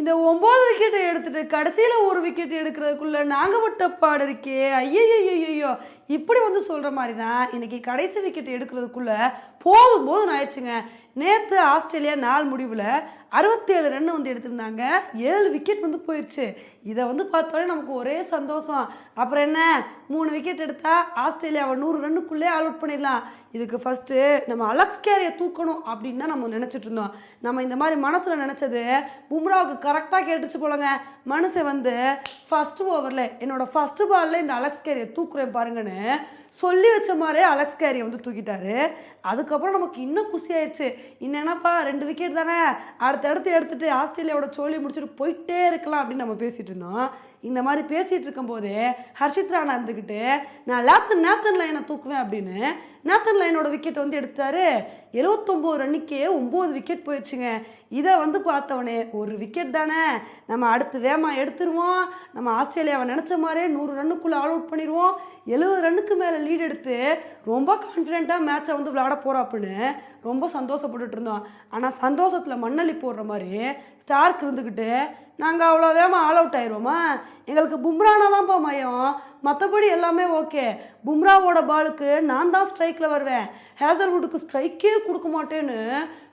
இந்த ஒம்பது விக்கெட்டை எடுத்துட்டு கடைசியில் ஒரு விக்கெட் எடுக்கிறதுக்குள்ள நாங்கள் விட்ட பாடு இருக்கே. ஐயோ இப்படி வந்து சொல்கிற மாதிரி தான் இன்றைக்கி கடைசி விக்கெட் எடுக்கிறதுக்குள்ள போதும் போதும் ஆயிடுச்சுங்க. நேற்று ஆஸ்திரேலியா நாள் முடிவில் அறுபத்தேழு ரன் வந்து எடுத்திருந்தாங்க. ஏழு விக்கெட் வந்து போயிடுச்சு இதை வந்து பார்த்தோன்னே நமக்கு ஒரே சந்தோஷம். அப்புறம் என்ன? மூணு விக்கெட் எடுத்தால் ஆஸ்திரேலியாவை நூறு ரன்னுக்குள்ளே ஆல் அவுட் பண்ணிடலாம். இதுக்கு ஃபஸ்ட்டு நம்ம அலெக்ஸ் கேரியை தூக்கணும் அப்படின்னு தான் நம்ம நினச்சிட்டு இருந்தோம். நம்ம இந்த மாதிரி மனசில் நினச்சது பும்ராவுக்கு கரெக்டாக கேட்டுச்சு போலங்க. மனுஷன் வந்து ஃபஸ்ட்டு ஓவரில் என்னோட ஃபஸ்ட்டு பாலில் இந்த அலெக்ஸ் கேரியை தூக்குறேன் பாருங்கன்னு சொல்லி வச்ச மாதிரியே அலெக்ஸ் கேரியை வந்து தூக்கிட்டாரு. அதுக்கப்புறம் நமக்கு இன்னும் குஷி என்னென்னப்பா ரெண்டு விக்கெட் தானே? அடுத்தடுத்து எடுத்துகிட்டு ஆஸ்திரேலியாவோட சொல்லி முடிச்சுட்டு போயிட்டே இருக்கலாம் அப்படின்னு நம்ம பேசிகிட்டு இருந்தோம். இந்த மாதிரி பேசிகிட்டு இருக்கும்போது ஹர்ஷித் ராணா இருந்துக்கிட்டு நான் லேத்தன் நேத்தன் லைனை தூக்குவேன் அப்படின்னு நேத்தன் லைனோட விக்கெட் வந்து எடுத்தாரு. எழுவத்தொம்போது ரன்னுக்கே ஒம்பது விக்கெட் போயிடுச்சுங்க. இதை வந்து பார்த்தவனே ஒரு விக்கெட் தானே நம்ம அடுத்து வேமா எடுத்துருவோம். நம்ம ஆஸ்திரேலியாவை நினச்ச மாதிரியே நூறு ரன்னுக்குள்ளே ஆல் அவுட் பண்ணிடுவோம் எழுபது ரன்னுக்கு மேலே லீட் எடுத்து ரொம்ப கான்ஃபிடென்ட்டாக மேட்சை வந்து விளாட போகிறாப்புன்னு ரொம்ப சந்தோஷப்பட்டுட்டு இருந்தோம். ஆனால் சந்தோஷத்தில் மண்ணள்ளி போடுற மாதிரி ஸ்டார்க் இருந்துக்கிட்டு நாங்கள் அவ்வளோ வேகமாக ஆல் அவுட் ஆயிடுவோமா எங்களுக்கு பும்ரானா தான்ப்பா மயம். மற்றபடி எல்லாமே ஓகே பும்ராவோட பாலுக்கு நான் தான் ஸ்ட்ரைக்கில் வருவேன். ஹேசல்வுட்டுக்கு ஸ்ட்ரைக்கே கொடுக்க மாட்டேன்னு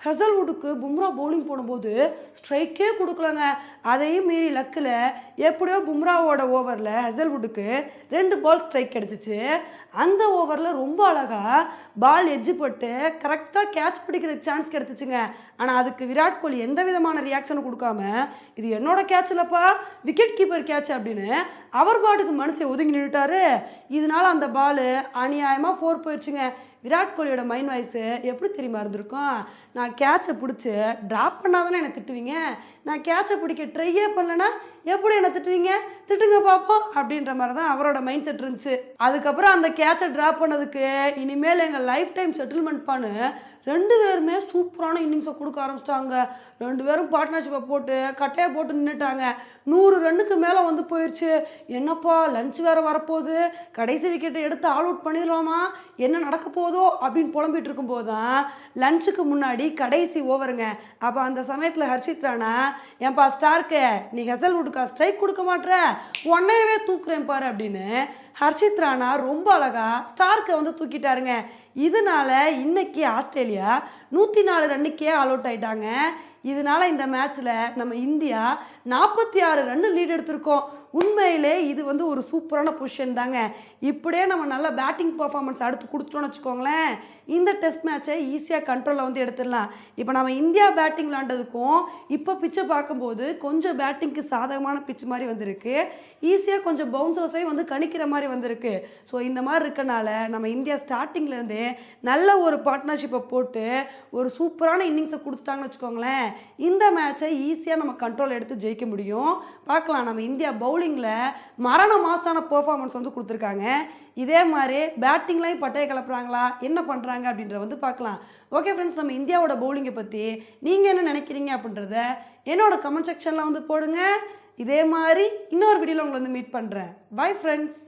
ஹேசல்வுட்டுக்கு பும்ரா பவுலிங் போடும்போது ஸ்ட்ரைக்கே கொடுக்கலங்க. அதையும் மீறி லக்கில் எப்படியோ பும்ராவோட ஓவரில் ஹெசல்வுட்டுக்கு ரெண்டு பால் ஸ்ட்ரைக் கிடச்சிச்சு. அந்த ஓவரில் ரொம்ப அழகாக பால் எஜ்ஜு போட்டு கரெக்டாக கேட்ச் பிடிக்கிறதுக்கு சான்ஸ் கிடச்சிச்சுங்க. ஆனால் அதுக்கு விராட் கோலி எந்த விதமான ரியாக்ஷனும் கொடுக்காம இது என்னோட கேட்ச் இல்லப்பா. விக்கெட் கீப்பர் கேட்ச் அப்படின்னு அவர் பாட்டுக்கு மனசை ஒதுங்கி நின்றுட்டாரு இதனால அந்த பால் அநியாயமாக ஃபோர் போயிடுச்சுங்க விராட் கோலியோட மைண்ட் வாய்ஸு எப்படி தெரியுமா இருந்திருக்கும்? நான் கேட்சை பிடிச்சி ட்ராப் பண்ணாதானே என்னை திட்டுவீங்க? நான் கேட்சை பிடிக்க ட்ரையே பண்ணலன்னா எப்படி என்னை திட்டுவீங்க? திட்டுங்க பார்ப்போம் அப்படின்ற மாதிரி தான் அவரோட மைண்ட் செட் இருந்துச்சு. அதுக்கப்புறம் அந்த கேட்சை ட்ராப் பண்ணதுக்கு இனிமேல் எங்கள் லைஃப் டைம் செட்டில்மெண்ட் பண்ணு ரெண்டு பேருமே சூப்பரான இன்னிங்ஸை கொடுக்க ஆரம்பிச்சிட்டாங்க. ரெண்டு பேரும் பார்ட்னர்ஷிப்பை போட்டு கட்டையை போட்டு நின்றுட்டாங்க நூறு ரன்னுக்கு மேலே வந்து போயிடுச்சு என்னப்பா லஞ்ச் வேறு வரப்போகுது. கடைசி விக்கெட்டை எடுத்து ஆல் அவுட் பண்ணிடலாமா? என்ன நடக்க போதோ அப்படின்னு புலம்பிட்டு இருக்கும்போது தான் லஞ்சுக்கு முன்னாடி கடைசி ஓவருங்க. அப்போ அந்த சமயத்தில் ஹர்ஷித் ராணா ஏன்பா ஸ்டார்க்கு நீ ஹெசல்வுட்டுக்கா ஸ்ட்ரைக் கொடுக்க மாட்டேற உன்னையவே தூக்குறேன் பாரு அப்படின்னு ஹர்ஷித் ராணா ரொம்ப அழகா ஸ்டார்க்கை வந்து தூக்கிட்டாருங்க. இதனால இன்னைக்கு ஆஸ்திரேலியா நூற்றி நாலு ரன்னுக்கே ஆல் அவுட் ஆயிட்டாங்க. இதனால இந்த மேட்ச்சில் நம்ம இந்தியா நாற்பத்தி ஆறு ரன்னு லீட் எடுத்திருக்கோம். உண்மையிலே இது வந்து ஒரு சூப்பரான பொசிஷன் தாங்க. இப்படியே நம்ம நல்ல பேட்டிங் பர்ஃபார்மன்ஸ் அடுத்து கொடுத்துட்டோம்னு வச்சுக்கோங்களேன் இந்த டெஸ்ட் மேட்சை ஈஸியாக கண்ட்ரோலில் வந்து எடுத்துடலாம். இப்போ நம்ம இந்தியா பேட்டிங் விளாண்டதுக்கும் இப்போ பிச்சை பார்க்கும்போது கொஞ்சம் பேட்டிங்க்கு சாதகமான பிச் மாதிரி வந்திருக்கு. ஈஸியாக கொஞ்சம் பவுன்சர்ஸையும் வந்து கணிக்கிற மாதிரி வந்திருக்கு. ஸோ இந்த மாதிரி இருக்கனால நம்ம இந்தியா ஸ்டார்டிங்லேருந்தே நல்ல ஒரு பார்ட்னர்ஷிப்பை போட்டு ஒரு சூப்பரான இன்னிங்ஸை கொடுத்துட்டாங்கன்னு வச்சுக்கோங்களேன் இந்த மேட்சை ஈஸியாக நம்ம கண்ட்ரோல் எடுத்து ஜெயிக்க முடியும். பார்க்கலாம் நம்ம இந்தியா பவுல் பவுலிங்கில் மரண மாசான பெர்ஃபார்மன்ஸ் வந்து கொடுத்துருக்காங்க. இதே மாதிரி பேட்டிங்லையும் பட்டையை கிளப்புறாங்களா என்ன பண்ணுறாங்க அப்படின்றத வந்து பார்க்கலாம். ஓகே ஃப்ரெண்ட்ஸ் நம்ம இந்தியாவோட பவுலிங்கை பற்றி நீங்கள் என்ன நினைக்கிறீங்க அப்படின்றத என்னோட கமெண்ட் செக்ஷனில் வந்து போடுங்க. இதே மாதிரி இன்னொரு வீடியோவில் உங்களை வந்து மீட் பண்ணுறேன் பை ஃப்ரெண்ட்ஸ்